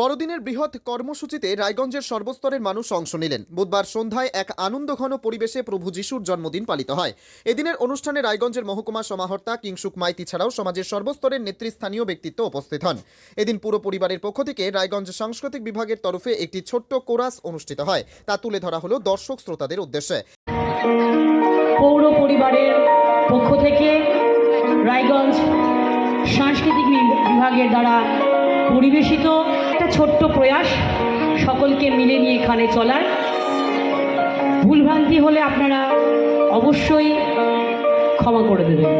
বড়দিনের বৃহৎ কর্মসূচিতে রায়গঞ্জের সর্বস্তরের মানুষ অংশ নিলেন। বুধবার সন্ধ্যায় এক আনন্দঘন পরিবেশে প্রভু যিশুর জন্মদিন পালিত হয়। এদিনের অনুষ্ঠানে রায়গঞ্জের মহকুমা সমাহর্তা কিংসুক মাইতি ছাড়াও সমাজের সর্বস্তরের নেতৃস্থানীয় ব্যক্তিত্ব উপস্থিত হন। এদিন পুরো পরিবারের পক্ষ থেকে রায়গঞ্জ সাংস্কৃতিক বিভাগের তরফে একটি ছোট্ট কোরাস অনুষ্ঠিত হয়। তা তুলে ধরা হলো দর্শক শ্রোতাদের উদ্দেশ্যে। পৌর পরিবারের পক্ষ থেকে রায়গঞ্জ সাংস্কৃতিক বিভাগের দ্বারা পরিবেশিত একটা ছোট্ট প্রয়াস সকলকে মিলে নিয়ে এখানে চলার। ভুলভ্রান্তি হলে আপনারা অবশ্যই ক্ষমা করে দেবেন।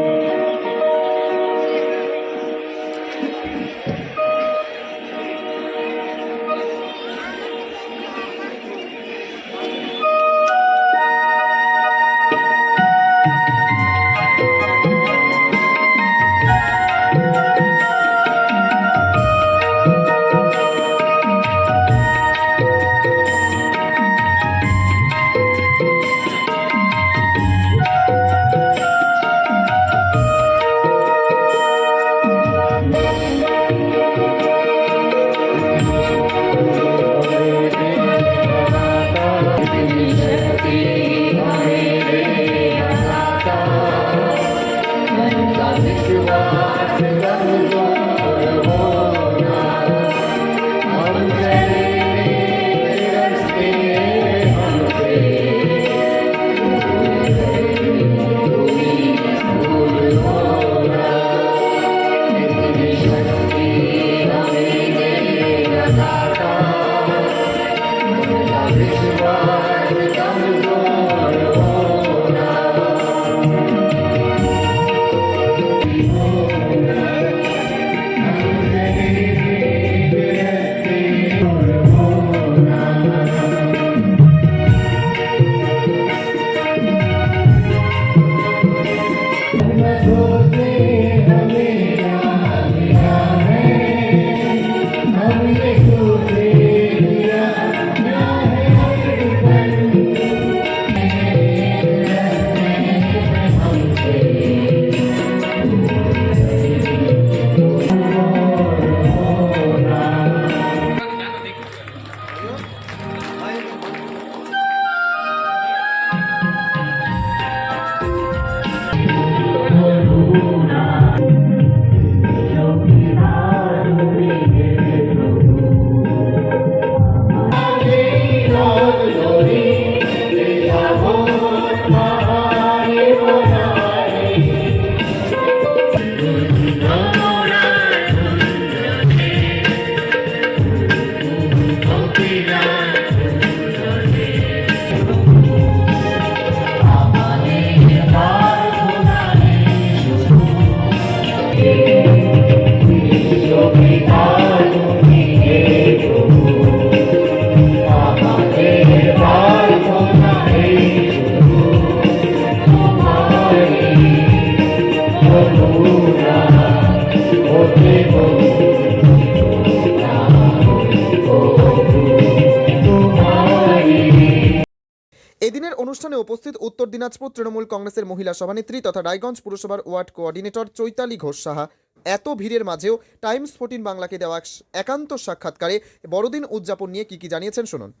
এদিনের অনুষ্ঠানে উপস্থিত উত্তর দিনাজপুর তৃণমূল কংগ্রেসের মহিলা সভানেত্রী তথা রায়গঞ্জ পুরসভার ওয়ার্ড কোঅর্ডিনেটর চৈতালি ঘোষ সাহা। এত ভিড়ের মাঝেও টাইমস ফোর্টিন বাংলাকে দেওয়া একান্ত সাক্ষাৎকারে বড়দিন উদযাপন নিয়ে কি কি জানিয়েছেন শুনুন।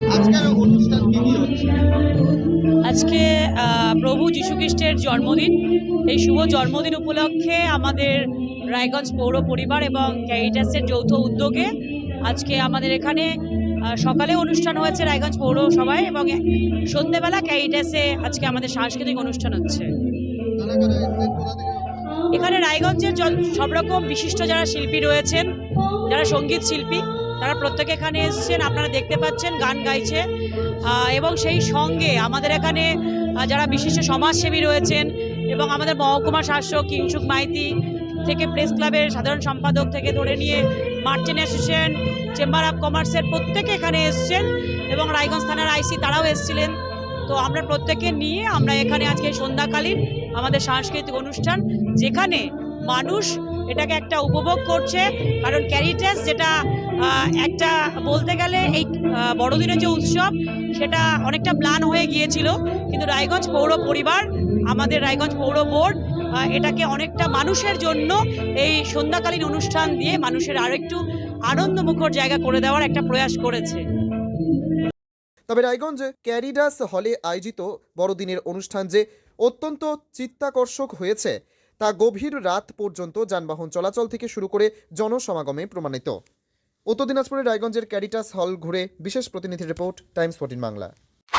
আজকের অনুষ্ঠান কি হচ্ছে? আজকে প্রভু যীশুখ্রিস্টের জন্মদিন। এই শুভ জন্মদিন উপলক্ষে আমাদের রায়গঞ্জ পৌর পরিবার এবং ক্যারিটাসের যৌথ উদ্যোগে আজকে আমাদের এখানে সকালে অনুষ্ঠান হয়েছে রায়গঞ্জ পৌরসভায় এবং সন্ধ্যেবেলা ক্যারিটাসে আজকে আমাদের সাংস্কৃতিক অনুষ্ঠান হচ্ছে। এখানে রায়গঞ্জের সব রকম বিশিষ্ট যারা শিল্পী রয়েছেন, যারা সংগীত শিল্পী, তারা প্রত্যেকে এখানে এসছেন। আপনারা দেখতে পাচ্ছেন, গান গাইছে। এবং সেই সঙ্গে আমাদের এখানে যারা বিশিষ্ট সমাজসেবী রয়েছেন এবং আমাদের মহকুমা শাসক কিংসুক মাইতি থেকে প্রেস ক্লাবের সাধারণ সম্পাদক থেকে ধরে নিয়ে মার্চেন্ট অ্যাসোসিয়েশন, চেম্বার অফ কমার্সের প্রত্যেকে এখানে এসছেন এবং রায়গঞ্জ থানার আইসি তারাও এসেছিলেন। তো আমরা প্রত্যেকে নিয়ে আমরা এখানে আজকে সন্ধ্যাকালীন আমাদের সাংস্কৃতিক অনুষ্ঠান, যেখানে মানুষ এটাকে একটা উপভোগ করছে, কারণ ক্যারিটাস যেটা একটা বলতে গেলে এই বড়দিনের যে উৎসব, সেটা অনেকটা প্ল্যান হয়ে গিয়েছিল। কিন্তু রায়গঞ্জ পৌর পরিবার, আমাদের রায়গঞ্জ পৌর বোর্ড এটাকে অনেকটা মানুষের জন্য এই সন্ধ্যাকালীন অনুষ্ঠান দিয়ে মানুষের আরেকটু আনন্দমুখর জায়গা করে দেওয়ার একটা প্রয়াস করেছে। তবে রায়গঞ্জে ক্যারিডাস হলে আয়োজিত বড়দিনের অনুষ্ঠান যে অত্যন্ত চিত্তাকর্ষক হয়েছে তা গভীর রাত পর্যন্ত যানবাহন চলাচল থেকে শুরু করে জনসমাগমে প্রমাণিত। উত্তর দিনাজপুরের রায়গঞ্জের ক্যারিটাস হল ঘুরে বিশেষ প্রতিনিধি report, Times fourteen Bangla.